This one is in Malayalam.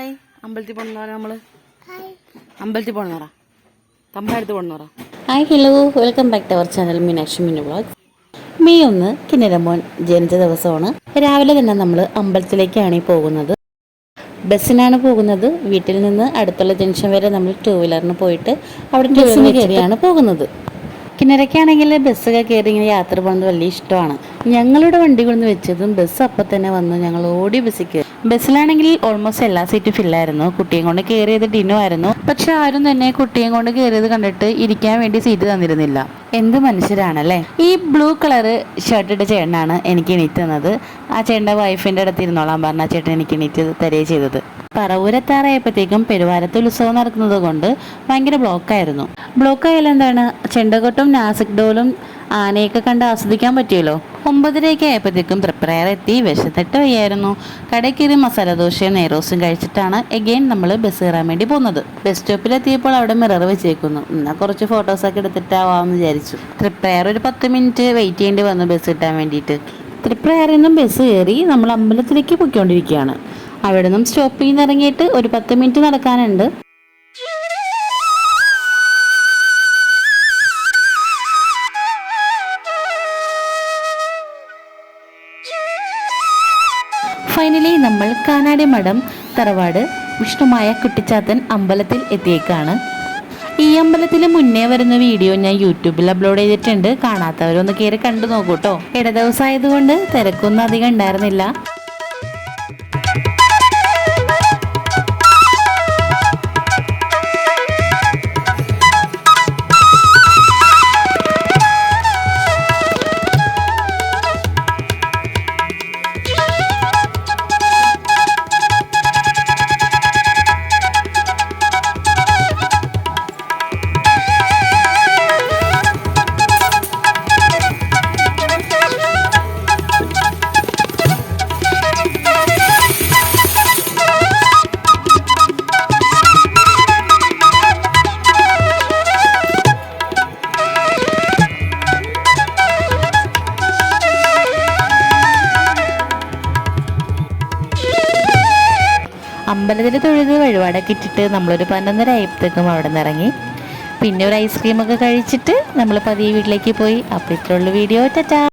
ഹായ്. അമ്പലത്തിൽ പോണെന്ന് നമ്മൾ? അമ്പലത്തിൽ പോണെന്ന് പറ. തമ്പാടുത്ത് പോണെന്ന് പറ. Hi hello. Welcome back to our channel Meenakshi Minu vlog May ഒന്ന് കിന്നരമോൻ ജനിച്ച ദിവസമാണ്. രാവിലെ തന്നെ നമ്മൾ അമ്പലത്തിലേക്കാണ് ഈ പോകുന്നത്. ബസ്സിനാണ് പോകുന്നത്. വീട്ടിൽ നിന്ന് അടുത്തുള്ള ജംഗ്ഷൻ വരെ നമ്മൾ ടൂ വീലറിന് പോയിട്ട് അവിടെ ബസ്സിന് കയറിയാണ് പോകുന്നത്. കിണരക്കാണെങ്കിൽ ബസ്സൊക്കെ കയറി ഇങ്ങനെ യാത്ര പോകുന്നത് വലിയ ഇഷ്ടമാണ്. ഞങ്ങളുടെ വണ്ടി കൊണ്ട് വെച്ചതും ബസ് അപ്പം തന്നെ വന്നു ഞങ്ങൾ ഓടി ബസ്സിൽ കയറി. ബസ്സിലാണെങ്കിൽ ഓൾമോസ്റ്റ് എല്ലാ സീറ്റും ഫില്ലായിരുന്നു കുട്ടിയും കൊണ്ട് കയറിയത് ഡിനോ ആയിരുന്നു. പക്ഷെ ആരും തന്നെ കുട്ടിയും കൊണ്ട് കയറിയത് കണ്ടിട്ട് ഇരിക്കാൻ വേണ്ടി സീറ്റ് തന്നിരുന്നില്ല. എന്ത് മനുഷ്യരാണല്ലേ? ഈ ബ്ലൂ കളറ് ഷർട്ട് ഇട്ട ചേട്ടനാണ് എനിക്ക് എണീറ്റ് തന്നത്. ആ ചേട്ടന്റെ വൈഫിന്റെ അടുത്ത് ഇരുന്നോളാൻ പറഞ്ഞ ആ ചേട്ടൻ എനിക്ക് എണീറ്റ് തരുകയും ചെയ്തത്. പറവൂരത്താറായപ്പോഴത്തേക്കും പെരുവാരത്ത് ഉത്സവം നടക്കുന്നത് കൊണ്ട് ഭയങ്കര ബ്ലോക്കായിരുന്നു ബ്ലോക്കായാലെന്താണ് ചെണ്ടകൊട്ടും നാസിക് ഡോലും ആനയൊക്കെ കണ്ട് ആസ്വദിക്കാൻ പറ്റിയല്ലോ ഒമ്പതരയൊക്കെ ആയപ്പോഴത്തേക്കും പ്രിപ്പയർ എത്തി വിശന്നിട്ട് വയ്യായിരുന്നു കടയിൽ മസാല ദോശയും നെയ്റോസും കഴിച്ചിട്ടാണ് എഗെയിൻ നമ്മൾ ബസ് കയറാൻ വേണ്ടി പോകുന്നത്. ബസ് സ്റ്റോപ്പിലെത്തിയപ്പോൾ അവിടെ മിറർ വെച്ചേക്കുന്നു. എന്നാൽ കുറച്ച് ഫോട്ടോസൊക്കെ എടുത്തിട്ടാവാമെന്ന് വിചാരിച്ചു. പ്രിപ്പയർ ഒരു പത്ത് മിനിറ്റ് വെയിറ്റ് ചെയ്യേണ്ടി വന്നു ബസ് കിട്ടാൻ വേണ്ടിയിട്ട്. തൃപ്രയാറിൽ നിന്നും ബസ് കയറി നമ്മൾ അമ്പലത്തിലേക്ക് പോയിക്കൊണ്ടിരിക്കുകയാണ്. അവിടെ നിന്നും സ്റ്റോപ്പിൽ നിന്ന് ഇറങ്ങിയിട്ട് ഒരു പത്ത് മിനിറ്റ് നടക്കാനുണ്ട്. ഫൈനലി നമ്മൾ കാനാടി മഠം തറവാട് വിഷ്ണുമായ കുട്ടിച്ചാത്തൻ അമ്പലത്തിൽ എത്തിയേക്കാണ്. ഈ അമ്പലത്തിൽ മുന്നേ വരുന്ന വീഡിയോ ഞാൻ യൂട്യൂബിൽ അപ്ലോഡ് ചെയ്തിട്ടുണ്ട്. കാണാത്തവരൊന്ന് കയറി കണ്ടു നോക്കൂട്ടോ ഇട ദിവസമായതുകൊണ്ട് തിരക്കൊന്നും അധികം ഉണ്ടായിരുന്നില്ല. അമ്പലത്തിൽ തൊഴുത് വഴിപാടൊക്കെ ഇട്ടിട്ട് നമ്മളൊരു പതിനൊന്നര ആയപ്പോഴത്തേക്കും അവിടെ നിന്ന് ഇറങ്ങി. പിന്നെ ഒരു ഐസ്ക്രീമൊക്കെ കഴിച്ചിട്ട് നമ്മൾ പതിയെ വീട്ടിലേക്ക് പോയി. അപ്പോൾ ഇത്രയുള്ള വീഡിയോ. ടാറ്റാ.